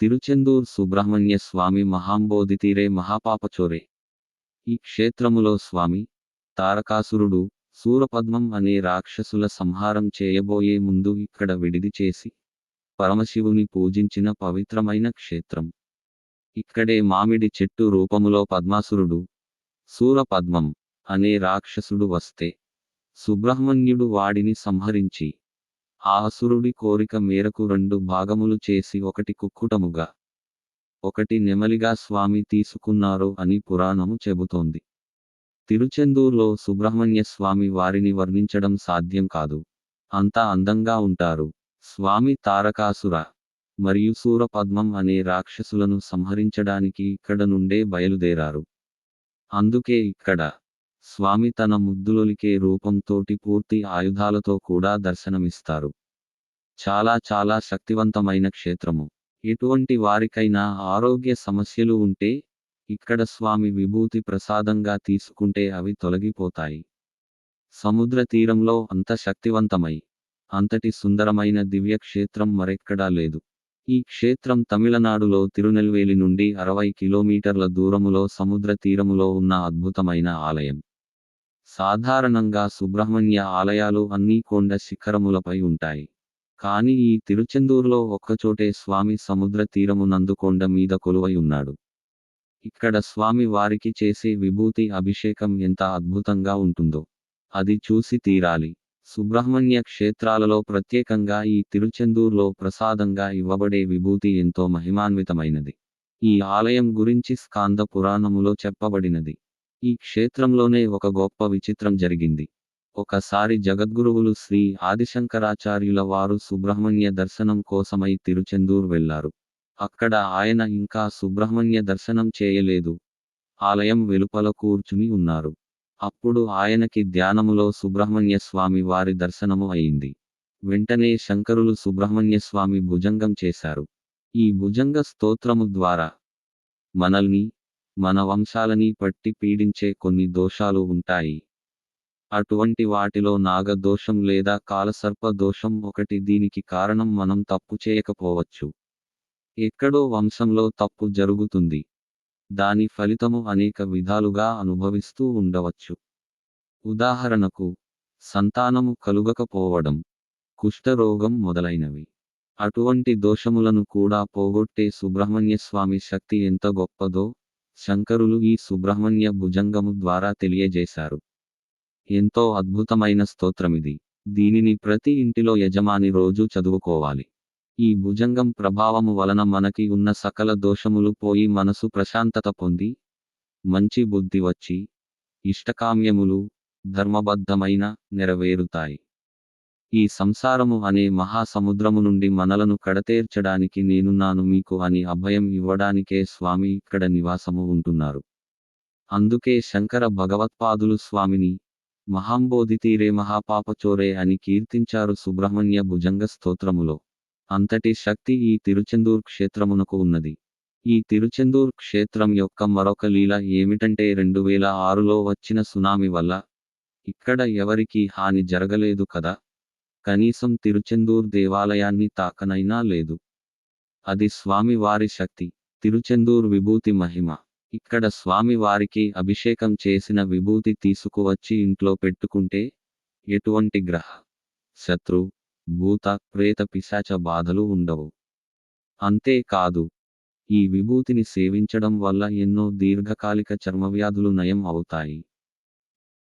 తిరుచెందూర్ సుబ్రహ్మణ్య స్వామి మహాంబోధితీరే మహాపాపచోరే. ఈ క్షేత్రములో స్వామి తారకాసురుడు సూరపద్మం అనే రాక్షసుల సంహారం చేయబోయే ముందు ఇక్కడ విడిది చేసి పరమశివుని పూజించిన పవిత్రమైన క్షేత్రం. ఇక్కడే మామిడి చెట్టు రూపములో పద్మాసురుడు సూరపద్మం అనే రాక్షసుడు వస్తే సుబ్రహ్మణ్యుడు వాడిని సంహరించి ఆ అసురుడి కోరిక మేరకు రెండు భాగములు చేసి ఒకటి కుక్కుటముగా ఒకటి నెమలిగా స్వామి తీసుకున్నారు అని పురాణము చెబుతోంది. తిరుచెందూర్లో సుబ్రహ్మణ్య స్వామి వారిని వర్ణించడం సాధ్యం కాదు. అంతా అందంగా ఉంటారు. స్వామి తారకాసుర మరియు సూరపద్మం అనే రాక్షసులను సంహరించడానికి ఇక్కడ నుండే బయలుదేరారు. అందుకే ఇక్కడ స్వామి తన ముద్దులొలికే రూపంతోటి పూర్తి ఆయుధాలతో కూడా దర్శనమిస్తారు. చాలా చాలా శక్తివంతమైన క్షేత్రము. ఎటువంటి వారికైనా ఆరోగ్య సమస్యలు ఉంటే ఇక్కడ స్వామి విభూతి ప్రసాదంగా తీసుకుంటే అవి తొలగిపోతాయి. సముద్ర తీరంలో అంత శక్తివంతమై అంతటి సుందరమైన దివ్య క్షేత్రం మరెక్కడా లేదు. ఈ క్షేత్రం తమిళనాడులో తిరునెల్వేలి నుండి అరవై కిలోమీటర్ల దూరములో సముద్ర తీరములో ఉన్న అద్భుతమైన ఆలయం. సాధారణంగా సుబ్రహ్మణ్య ఆలయాలు అన్నీ కొండ శిఖరములపై ఉంటాయి. కానీ ఈ తిరుచెందూరులో ఒక్కచోటే స్వామి సముద్ర తీరమునందు కొండ మీద కొలువై ఉన్నాడు. ఇక్కడ స్వామి వారికి చేసే విభూతి అభిషేకం ఎంత అద్భుతంగా ఉంటుందో. అది చూసి తీరాలి. సుబ్రహ్మణ్య క్షేత్రాలలో ప్రత్యేకంగా ఈ తిరుచెందూర్లో ప్రసాదంగా ఇవ్వబడే విభూతి ఎంతో మహిమాన్వితమైనది. ఈ ఆలయం గురించి స్కాంద పురాణములో చెప్పబడినది. ఈ క్షేత్రంలోనే ఒక గొప్ప విచిత్రం జరిగింది. ఒకసారి జగద్గురువులు శ్రీ ఆదిశంకరాచార్యుల వారు సుబ్రహ్మణ్య దర్శనం కోసమై తిరుచెందూర్ వెళ్ళారు అక్కడ ఆయన ఇంకా సుబ్రహ్మణ్య దర్శనం చేయలేదు. ఆలయం వెలుపల కూర్చుని ఉన్నారు. అప్పుడు ఆయనకి ధ్యానములో సుబ్రహ్మణ్య స్వామి వారి దర్శనము అయింది. వెంటనే శంకరులు సుబ్రహ్మణ్య స్వామి భుజంగం చేశారు. ఈ భుజంగ స్తోత్రము ద్వారా మనల్ని మన వంశాలని పట్టి పీడించే కొన్ని దోషాలు ఉంటాయి. అటువంటి వాటిలో నాగ దోషం లేదా కాలసర్ప దోషం ఒకటి దీనికి కారణం మనం తప్పు చేయకపోవచ్చు. ఎక్కడో వంశంలో తప్పు జరుగుతుంది. దాని ఫలితము అనేక విధాలుగా అనుభవిస్తూ ఉండవచ్చు. ఉదాహరణకు సంతానము కలుగకపోవడం కుష్ఠరోగం మొదలైనవి. అటువంటి దోషములను కూడా పోగొట్టే సుబ్రహ్మణ్య స్వామి శక్తి ఎంత గొప్పదో శంకరులు ఈ సుబ్రహ్మణ్య భుజంగము ద్వారా తెలియజేశారు. ఎంతో అద్భుతమైన స్తోత్రమిది. దీనిని ప్రతి ఇంటిలో యజమాని రోజు చదువుకోవాలి. ఈ భుజంగం ప్రభావము వలన మనకి ఉన్న సకల దోషములు పోయి మనసు ప్రశాంతత పొంది మంచి బుద్ధి వచ్చి ఇష్టకామ్యములు ధర్మబద్ధమైన నెరవేరుతాయి. ఈ సంసారము అనే మహాసముద్రము నుండి మనలను కడతేర్చడానికి నేనున్నాను మీకు అని అభయం ఇవ్వడానికే స్వామి ఇక్కడ నివాసము ఉంటున్నారు. అందుకే శంకర భగవత్పాదులు స్వామిని మహాంబోధితీరే మహాపాపచోరే అని కీర్తించారు సుబ్రహ్మణ్య భుజంగ స్తోత్రములో. అంతటి శక్తి ఈ తిరుచెందూర్ క్షేత్రమునకు ఉన్నది. ఈ తిరుచెందూర్ క్షేత్రం యొక్క మరొక లీల ఏమిటంటే రెండు వేల ఆరులో వచ్చిన సునామీ వల్ల ఇక్కడ ఎవరికీ హాని జరగలేదు కదా. కనీసం తిరుచెందూర్ దేవాలయాన్ని తాకనైనా లేదు. అది స్వామివారి శక్తి తిరుచెందూర్ విభూతి మహిమ. ఇక్కడ స్వామివారికి అభిషేకం చేసిన విభూతి తీసుకువచ్చి ఇంట్లో పెట్టుకుంటే ఎటువంటి గ్రహ శత్రు భూత ప్రేత పిశాచ బాధలు ఉండవు. అంతేకాదు ఈ విభూతిని సేవించడం వల్ల ఎన్నో దీర్ఘకాలిక చర్మవ్యాధులు నయం అవుతాయి.